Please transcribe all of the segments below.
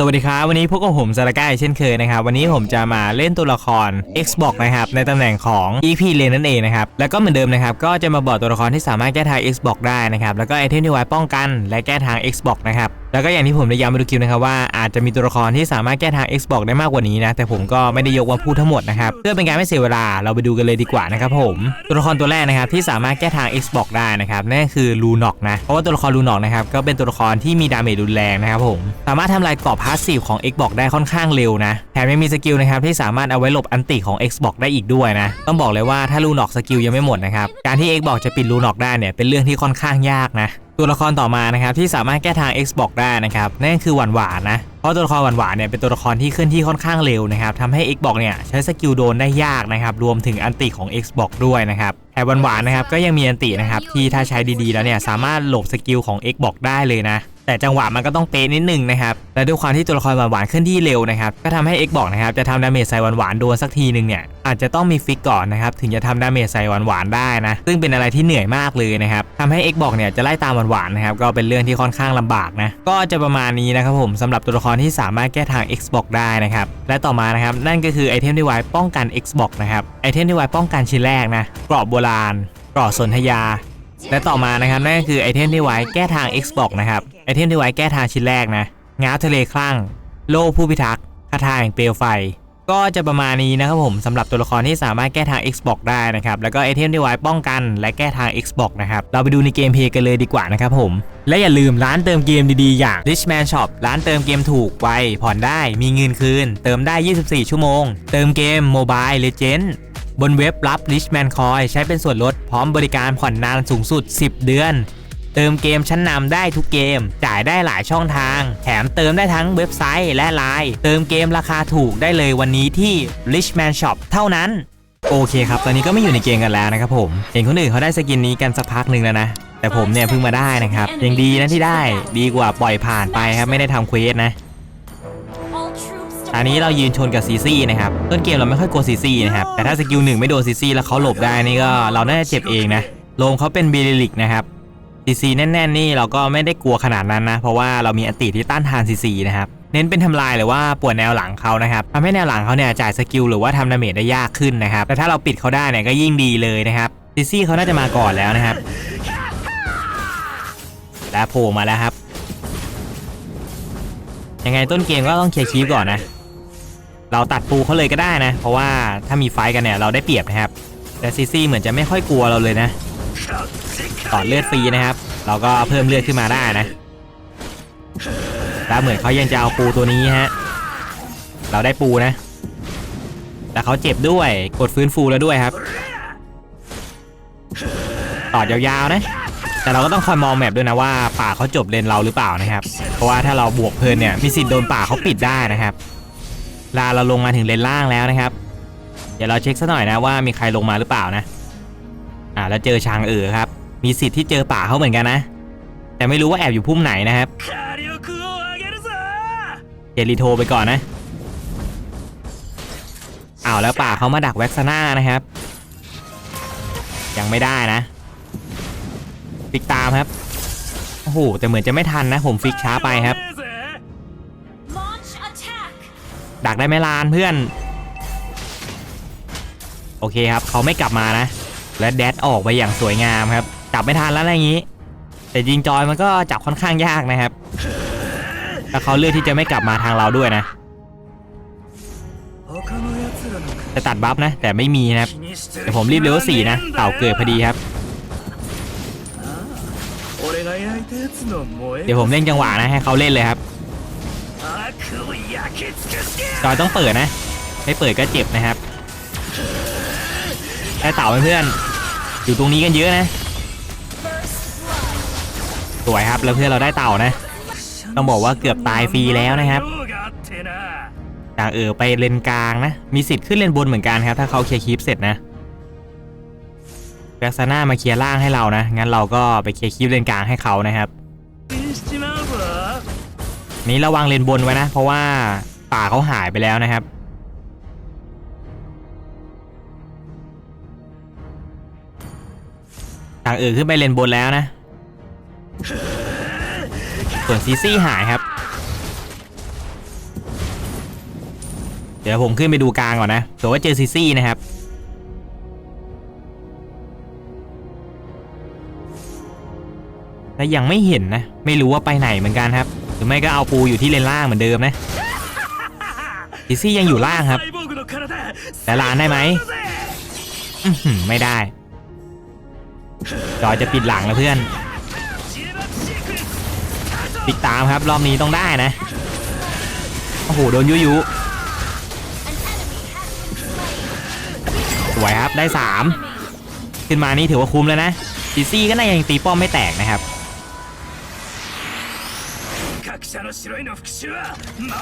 สวัสดีครับวันนี้พวกับผมซาราก้าเช่นเคยนะครับ วันนี้ผมจะมาเล่นตัวละคร Xbox นะครับในตำแหน่งของ EP เลนนั่นเองนะครับแล้วก็เหมือนเดิมนะครับก็จะมาบอกตัวละครที่สามารถแก้ทาง Xbox ได้นะครับแล้วก็ไอเทมที่ไว้ป้องกัน และแก้ทาง Xbox นะครับ แล้วก็อย่างที่ผมได้ย้ำไปดูคลิปนะครับว่าอาจจะมีตัวละครที่สามารถแก้ทาง Xbox ได้มากกว่านี้นะ แต่ผมก็ไม่ได้ยกมาพูดทั้งหมดนะครับเพื่อเป็นการไม่เสียเวลาเราไปดูกันเลยดีกว่านะครับผมตัวละครตัวแรกนะครับที่สามารถแก้ทาง Xbox ได้นะครับนั่นคือลูน็อกนะเพราะว่าตัวละครลูน็อกนะครับก็เป็นตัวละครที่มีดาเมจรุนแรงนะครับผมสามารถทำลายกรอบพาสซีฟของ Xbox ได้ค่อนข้างเร็วนะแถมยังมีสกิลนะครับที่สามารถเอาไว้หลบอันติของ Xbox ได้อีกด้วยนะต้องบอกเลยว่าถ้าลูน็อกสกิลยังไม่หมดนะครับการที่ Xbox จะปิดลูน็อกได้เนี่ยเป็นเรื่องที่ค่อนข้างยากนะ ตัวละครต่อมานะครับที่สามารถแก้ทาง Xbox ได้นะครับนั่นคือหวานหวานนะเพราะตัวละครหวานหวานเนี่ยเป็นตัวละครที่เคลื่อนที่ค่อนข้างเร็วนะครับทำให้ Xbox เนี่ยใช้สกิลโดนได้ยากนะครับรวมถึงอันติของ Xbox ด้วยนะครับแถมหวานหวานนะครับก็ยังมีอันตินะครับที่ถ้าใช้ดีๆแล้วเนี่ยสามารถหลบสกิลของ Xbox ได้เลยนะ แต่จังหวะมันก็ต้องเป๊ะนิดนึงนะครับและด้วยความที่ตัวละครหวานๆเคลื่อนที่เร็วนะครับก็ทำให้ X บอกนะครับจะทำดาเมจใส่หวานๆโดนสักทีหนึ่งเนี่ยอาจจะต้องมีฟิกก่อนนะครับถึงจะทำดาเมจใส่หวานๆได้นะซึ่งเป็นอะไรที่เหนื่อยมากเลยนะครับทำให้ X บอกเนี่ยจะไล่ตามหวานๆนะครับก็เป็นเรื่องที่ค่อนข้างลำบากนะก็จะประมาณนี้นะครับผมสำหรับตัวละครที่สามารถแก้ทาง Xbox ได้นะครับและต่อมานะครับนั่นก็คือไอเทมที่ไว้ป้องกัน Xbox นะครับไอเทมที่ไว้ป้องกันชิ้นแรกนะกรอบโบราณกรอบสนธยาและต่อมานะครับนั่นก็คือไอเทมที่ไว้แก้ทาง Xbox นะครับ ไอเทมที่ไว้แก้ทางชิ้นแรกนะง้าทะเลคลั่ง โล่ผู้พิทักษ์คาถาแห่งเปลวไฟ ก็จะประมาณนี้นะครับผมสำหรับตัวละครที่สามารถแก้ทาง Xbox ได้นะครับ แล้วก็ไอเทมที่ไว้ป้องกัน และแก้ทาง Xbox นะครับ เราไปดูในเกมเพลย์กันเลยดีกว่านะครับผม และอย่าลืมร้านเติมเกมดีๆ อย่าง Richman Shop ร้านเติมเกมถูกไวผ่อนได้มีเงินคืน เติมได้ 24 ชั่วโมง เติมเกม Mobile Legend บนเว็บรับ Richman Coin ใช้เป็นส่วนลดพร้อมบริการผ่อนนานสูงสุด 10 เดือน เติมเกมชั้นนำได้ทุกเกม จ่ายได้หลายช่องทาง แถมเติมได้ทั้งเว็บไซต์และไลน์เติมเกมราคาถูกได้เลยวันนี้ที่ Richman Shop เท่านั้น โอเคครับ ตอนนี้ก็ไม่อยู่ในเกมกันแล้วนะครับผมเห็นคนอื่นเขาได้สกินนี้กันสักพักหนึ่งแล้วนะแต่ผมเนี่ยเพิ่งมาได้นะครับยังดีนะที่ได้ดีกว่าปล่อยผ่านไปครับไม่ได้ทำเควสนะอันนี้เรายืนชนกับซีซี่นะครับต้นเกมเราไม่ค่อยกลัวซีซี่นะครับแต่ถ้าสกิลหนึ่งไม่โดนซีซี่แล้วเขาหลบได้นี่ก็เราน่าจะเจ็บเองนะโลมเขาเป็นเบลิลิกนะครับ ซีซีแน่นๆนี่เราก็ไม่ได้กลัวขนาดนั้นนะ เพราะว่าเรามีอติที่ต้านทานซีซีนะครับเน้นเป็นทำลายหรือว่าปวดแนวหลังเขานะครับทำให้แนวหลังเขาเนี่ยจ่ายสกิลหรือว่าทำดาเมจได้ยากขึ้นนะครับแต่ถ้าเราปิดเขาได้เนี่ยก็ยิ่งดีเลยนะครับซีซี่เขาน่าจะมาก่อนแล้วนะครับ และโผล่มาแล้วครับ ยังไงต้นเกมก็ต้องเคลียร์คีปก่อนนะ เราตัดปูเขาเลยก็ได้นะ เพราะว่าถ้ามีไฟกันเนี่ยเราได้เปรียบนะครับ แต่ซีซี่เหมือนจะไม่ค่อยกลัวเราเลยนะ ต่อเลือดฟรีนะครับ เราก็เพิ่มเลือดขึ้นมาได้นะแล้วเหมือนเขายังจะเอาปูตัวนี้ฮะ เราได้ปูนะ แต่เขาเจ็บด้วยกดฟื้นฟูแล้วด้วยครับ ต่อยาวๆนะ แต่เราก็ต้องคอยมองแมปด้วยนะว่าป่าเขาจบเลนเราหรือเปล่านะครับ เพราะว่าถ้าเราบวกเพลินเนี่ยมีสิทธิ์โดนป่าเขาปิดได้นะครับลาเราลงมาถึงเลนล่างแล้วนะครับ เดี๋ยวเราเช็คสักหน่อยนะว่ามีใครลงมาหรือเปล่านะ อ่าแล้วเจอช้างเอ๋อครับ มีสิทธิ์ที่เจอป่าเขาเหมือนกันนะ แต่ไม่รู้ว่าแอบอยู่พุ่มไหนนะครับเจริโทไปก่อนนะเอาแล้วป่าเขามาดักแว็กซาน่านะครับ ยังไม่ได้นะ ฟิกตามครับ โอ้โหแต่เหมือนจะไม่ทันนะ ผมฟิกช้าไปครับ ดักได้ไม่ลานเพื่อน โอเคครับเขาไม่กลับมานะ และแดดออกไปอย่างสวยงามครับ จับไม่ทันแล้วอะไรอย่างนี้ แต่ยิงจอยมันก็จับค่อนข้างยากนะครับแล้วเขาเลือกที่จะไม่กลับมาทางเราด้วยนะจะตัดบัฟนะ แต่ไม่มีนะครับแต่ผมรีบเลเวสี่นะเต่าเกิดพอดีครับเดี๋ยวผมเล่นจังหวะนะให้เขาเล่นเลยครับจอยต้องเปิดนะ ไม่เปิดก็เจ็บนะครับแต่เต่าเพื่อนอยู่ตรงนี้กันเยอะนะ สวยครับแล้วเพื่อเราได้เต่านะ ต้องบอกว่าเกือบตายฟรีแล้วนะครับจากเออไปเลนกลางนะ มีสิทธิ์ขึ้นเลนบนเหมือนกันครับ ถ้าเขาเคลียร์คลิปเสร็จนะแบ็กซาน่ามาเคลียร์ล่างให้เรานะ งั้นเราก็ไปเคลียร์คลิปเลนกลางให้เขานะครับ นี้ระวังเลนบนไว้นะ เพราะว่าป่าเขาหายไปแล้วนะครับต่างเออขึ้นไปเลนบนแล้วนะ ส่วนซีซี่หายครับ เดี๋ยวผมขึ้นไปดูกลางก่อนนะเผื่อว่าเจอซีซี่นะครับแต่ยังไม่เห็นนะ ไม่รู้ว่าไปไหนเหมือนกันครับ หรือไม่ก็เอาปูอยู่ที่เลนล่างเหมือนเดิมนะซีซี่ยังอยู่ล่างครับ แต่ลานได้ไหมไม่ได้ จอจะปิดหลังแล้วเพื่อน ติดตามครับรอบนี้ต้องได้นะ โอ้โห โดนยุยุสวยครับได้สามขึ้นมานี่ถือว่าคุ้มแล้วนะดิซี่ก็น่ายังตีป้อมไม่แตกนะครับ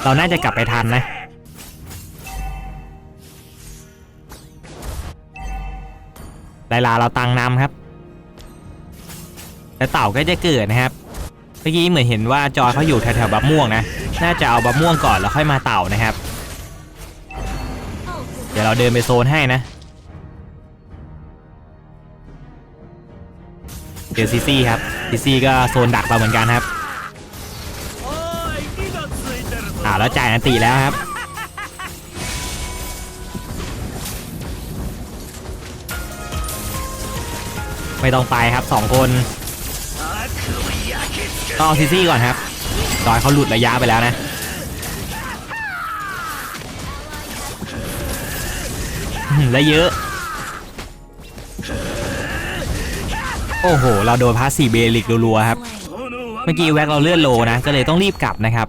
เราน่าจะกลับไปทันนะไลลาเราตังนำครับ แล้วเต่าก็จะเกิดนะครับ เมื่อกี้เหมือนเห็นว่าจอยเขาอยู่แถวๆบับม่วงนะ น่าจะเอาบับม่วงก่อนแล้วค่อยมาเต่านะครับ เดี๋ยวเราเดินไปโซนให้นะเจอซีซี่ครับซีซี่ก็โซนดักเราเหมือนกันครับอ่าแล้วจ่ายนันตีแล้วครับไม่ต้องไปครับสองคน ต้องเอาซีซี่ก่อนครับจอยเขาหลุดระยะไปแล้วนะแล้วเยอะ โอ้โห เราโดนพาสซีเบลิกรัวๆครับ เมื่อกี้แว็กเราเลือดโลนะ ก็เลยต้องรีบกลับนะครับ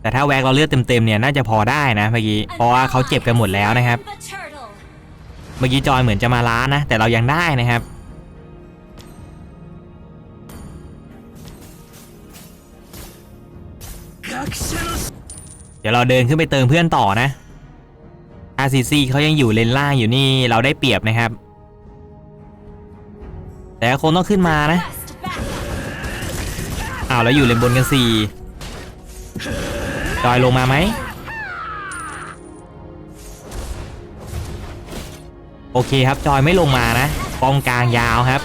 แต่ถ้าแว็กเราเลือดเต็มๆเนี่ยน่าจะพอได้นะเมื่อกี้ เพราะว่าเขาเจ็บกันหมดแล้วนะครับ เมื่อกี้จอยเหมือนจะมาล้านะ แต่เรายังได้นะครับ เดี๋ยวเราเดินขึ้นไปเติมเพื่อนต่อนะอาซีซีเขายังอยู่เลนล่างอยู่นี่เราได้เปรียบนะครับ แต่คงต้องขึ้นมานะอ้าวแล้วอยู่เลนบนกันสี่จอยลงมาไหมโอเคครับจอยไม่ลงมานะป้อมกลางยาวครับ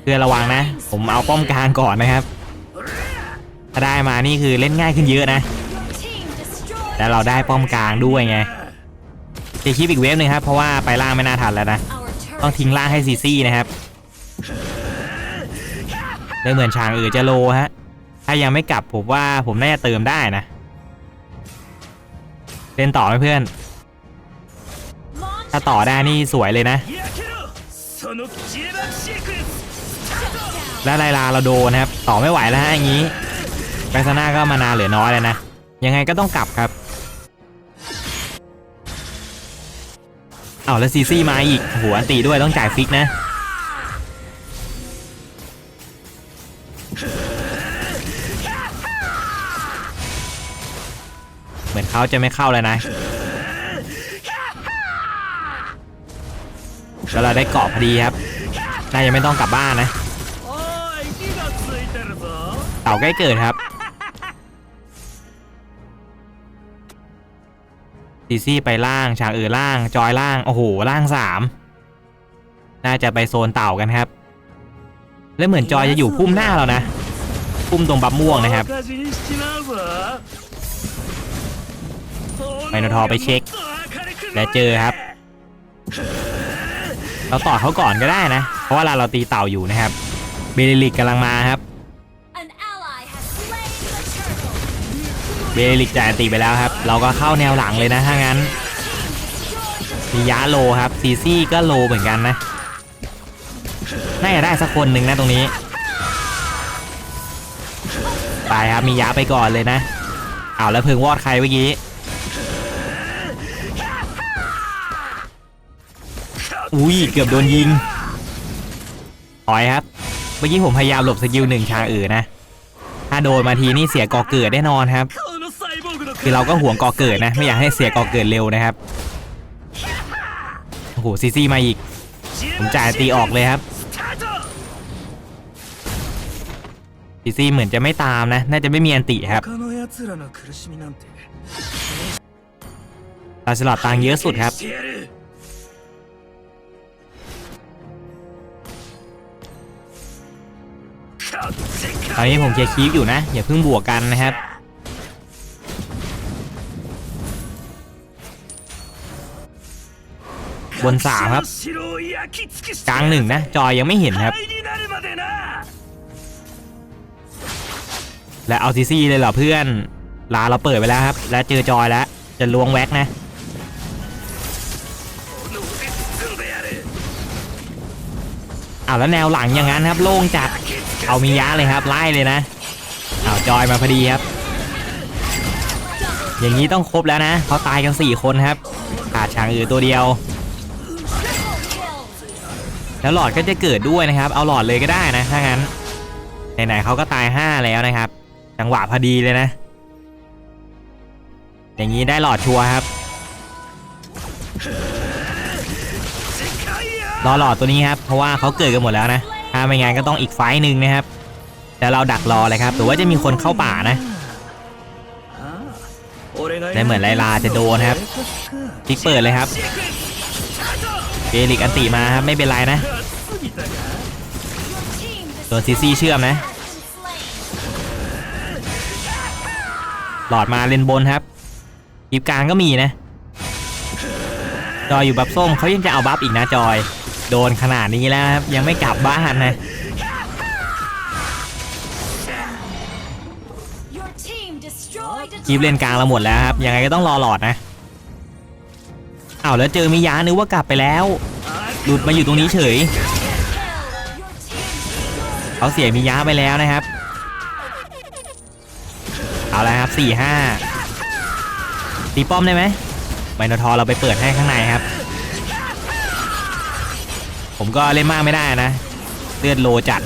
เพื่อระวังนะ ผมเอาป้อมกลางก่อนนะครับ ถ้าได้มานี่คือเล่นง่ายขึ้นเยอะนะ แต่เราได้ป้อมกลางด้วยไงจะคลิอีกเวฟหนึ่งครับ เพราะว่าไปล่างไม่น่าทันแล้วนะ ต้องทิ้งล่างให้ซีซี่นะครับเลยเหมือนช้างเออจะโลฮะ ถ้ายังไม่กลับผมว่าผมน่าจะเติมได้นะเล่นต่อไหมเพื่อน ถ้าต่อได้นี่สวยเลยนะ และลายลาเราโดนครับ ต่อไม่ไหวแล้วฮะอย่างนี้ แบซาน่าก็มานาเหลือน้อยแล้วนะ ยังไงก็ต้องกลับครับ เอาแล้วซีซี่มาอีกหัวอันตีด้วยต้องจ่ายฟิกนะ เหมือนเขาจะไม่เข้าเลยนะแล้วเราได้เกาะพอดีครับ น่ยังไม่ต้องกลับบ้านนะ เต่าใกล้เกิดครับ ซีซี่ไปล่างชากเออล่าง จอยล่าง โอ้โห ล่างสามน่าจะไปโซนเต่ากันครับ และเหมือนจอยจะอยู่พุ่มหน้าเรานะ พุ่มตรงบับม่วงนะครับไมนทอไปเช็ค และเจอครับ เราต่อเขาก่อนก็ได้นะ เพราะว่าเราตีเต่าอยู่นะครับเบลิลิกกำลังมาครับ เบลิกจ่ายตีไปแล้วครับ เราก็เข้าแนวหลังเลยนะถ้างั้นมียะโลครับซีซี่ก็โลเหมือนกันนะน่าจะได้สักคนหนึ่งนะตรงนี้ ไปครับมียะไปก่อนเลยนะเอาแล้วเพิ่งวอดใครเมื่อกี้อุ้ยเกือบโดนยิงถอยครับ เมื่อกี้ผมพยายามหลบสกิลหนึ่งชาอื่นนะ ถ้าโดนมาทีนี่เสียกอเกิดแน่นอนครับ คือเราก็ห่วงก่อเกิดนะ ไม่อยากให้เสียก่อเกิดเร็วนะครับ โอ้โหซีซีมาอีก ผมจ่ายตีออกเลยครับซีซีเหมือนจะไม่ตามนะ น่าจะไม่มีอันติครับลาสลอดตังเยอะสุดครับตอนนี้ผมเคลียร์คีฟอยู่นะ อย่าเพิ่งบวกกันนะครับ บนสามครับกลางหนึ่งนะ จอยยังไม่เห็นครับ และเอาซีซีเลยเหรอเพื่อน ลาเราเปิดไปแล้วครับ และเจอจอยแล้ว จะลวงแว็กนะเอาแล้วแนวหลังอย่างนั้นครับ โล่งจัด เอามียะเลยครับไล่เลยนะเอาจอยมาพอดีครับ อย่างนี้ต้องครบแล้วนะเพราตายกันสี่คนครับขาดช้างอือตัวเดียว แล้วหลอดก็จะเกิดด้วยนะครับ เอาหลอดเลยก็ได้นะถ้างั้นไหนๆเขาก็ตาย5แล้วนะครับ จังหวะพอดีเลยนะ อย่างนี้ได้หลอดชัวร์ครับรอหลอดตัวนี้ครับเพราะว่าเขาเกิดกันหมดแล้วนะ ถ้าไม่งั้นก็ต้องอีกไฟหนึ่งนะครับแต่เราดักรอเลยครับหรือว่าจะมีคนเข้าป่านะได้เหมือนไลลาจะโดนครับติ๊กเปิดเลยครับ เบลิกอันติมาครับไม่เป็นไรนะโดนซีซีเชื่อมนะ หลอดมาเลนบนครับอีฟกลางก็มีนะ จอยอยู่บัฟส้มเขายังจะเอาบัฟอีกนะจอย โดนขนาดนี้แล้วครับยังไม่กลับบ้านนะคีบเลนกลางเราหมดแล้วครับยังไงก็ต้องรอหลอดนะ อ้าวแล้วเจอมิยานึกว่ากลับไปแล้ว หลุดมาอยู่ตรงนี้เฉย เขาเสียมิยาไปแล้วนะครับ เอาละครับสี่ห้าตีป้อมได้ไหมไมโนทอร์เราไปเปิดให้ข้างในครับ ผมก็เล่นมากไม่ได้นะ เลือดโลจัด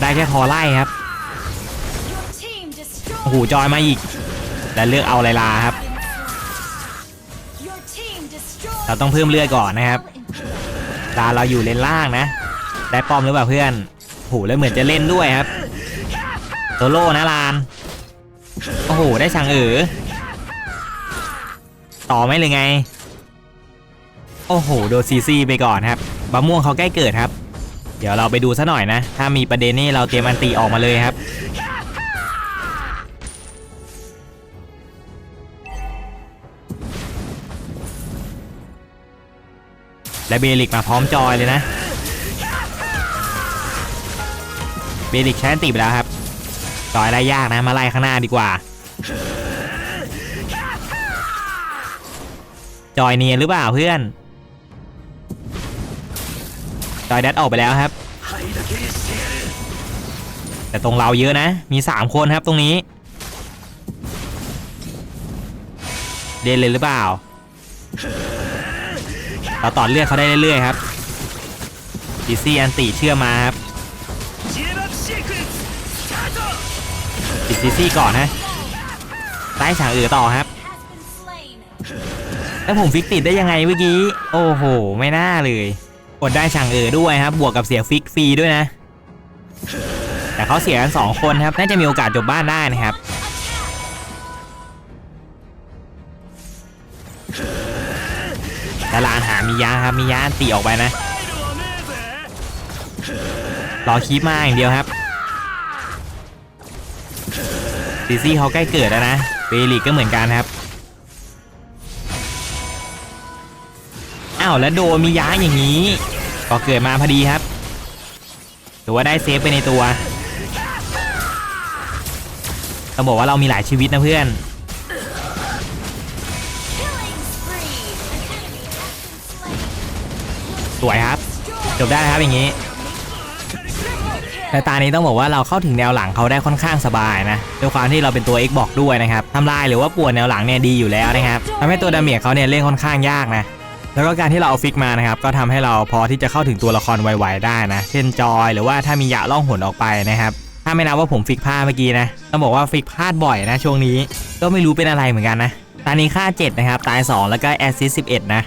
ได้แค่ทอไล่ครับ โอ้โหจอยมาอีก แต่เลือกเอาไลลาครับ เราต้องเพิ่มเลือดก่อนนะครับตาเราอยู่เลนล่างนะ ได้ป้อมหรือเปล่าเพื่อนโอ้โหแล้วเหมือนจะเล่นด้วยครับโซโล่นะลาน โอ้โห ได้ช่งเอ๋อต่อไหมหรือไง โอ้โห โดนซีซีไปก่อนครับบะม่วงเขาใกล้เกิดครับ เดี๋ยวเราไปดูซะหน่อยนะ ถ้ามีประเด็นนี่เราเตรียมอันตีออกมาเลยครับ และเบลิกมาพร้อมจอยเลยนะ เบลิกใช้ตีไปแล้วครับ จอยได้ยากนะมาไล่ข้างหน้าดีกว่า จอยเนียนหรือเปล่าเพื่อน จอยแดดออกไปแล้วครับ แต่ตรงเราเยอะนะ มี 3 คนครับตรงนี้ เดนเลยหรือเปล่า เราต่อเลือดเขาได้เรื่อยๆครับดิซี่อันติเชื่อมาครับดิซี่ก่อนนะใต้ฉากอื่นต่อครับ แล้วผมฟิกติดได้ยังไงเมื่อกี้ โอ้โห ไม่น่าเลยอดได้ฉากอื่นด้วยครับ บวกกับเสียฟิกฟรีด้วยนะ แต่เขาเสียกันสองคนครับ น่าจะมีโอกาสจบบ้านได้นะครับ แต่ลานหามียาครับมียาตีออกไปนะ รอคีปมาอย่างเดียวครับซีซี่เขาใกล้เกิดแล้วนะเบลิกก็เหมือนกันครับอ้าวแล้วโดมียาอย่างนี้ก็เกิดมาพอดีครับถือว่าได้เซฟไปในตัวต้องบอกว่าเรามีหลายชีวิตนะเพื่อน สวยครับ จบได้นะครับอย่างนี้แต่ตานี้ต้องบอกว่าเราเข้าถึงแนวหลังเขาได้ค่อนข้างสบายนะด้วยความที่เราเป็นตัว X บอกด้วยนะครับทำลายหรือว่าปวดแนวหลังเนี่ยดีอยู่แล้วนะครับทำให้ตัวดาเมจเขาเนี่ยเล่นค่อนข้างยากนะแล้วก็การที่เราเอาฟิกมานะครับก็ทำให้เราพอที่จะเข้าถึงตัวละครไวๆได้นะ เช่นจอยหรือว่าถ้ามียะล่องหนออกไปนะครับถ้าไม่นับว่าผมฟิกพลาดเมื่อกี้นะต้องบอกว่าฟิกพลาดบ่อยนะช่วงนี้ก็ไม่รู้เป็นอะไรเหมือนกันนะตอนนี้ค่า 7 นะครับตาย 2 แล้วก็แอสซิส11 นะ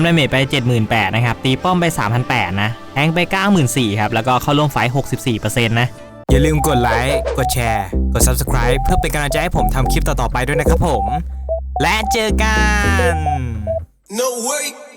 ทำดาเมจไป 78,000นะครับ ตีป้อมไป 3,800 นะแทงไป 94,000ครับ แล้วก็เข้าร่วมไฟท์64%นะ อย่าลืมกดไลค์ กดแชร์ กด Subscribe เพื่อเป็นกำลังใจให้ผมทำคลิปต่อๆไปด้วยนะครับผม และเจอกัน No way.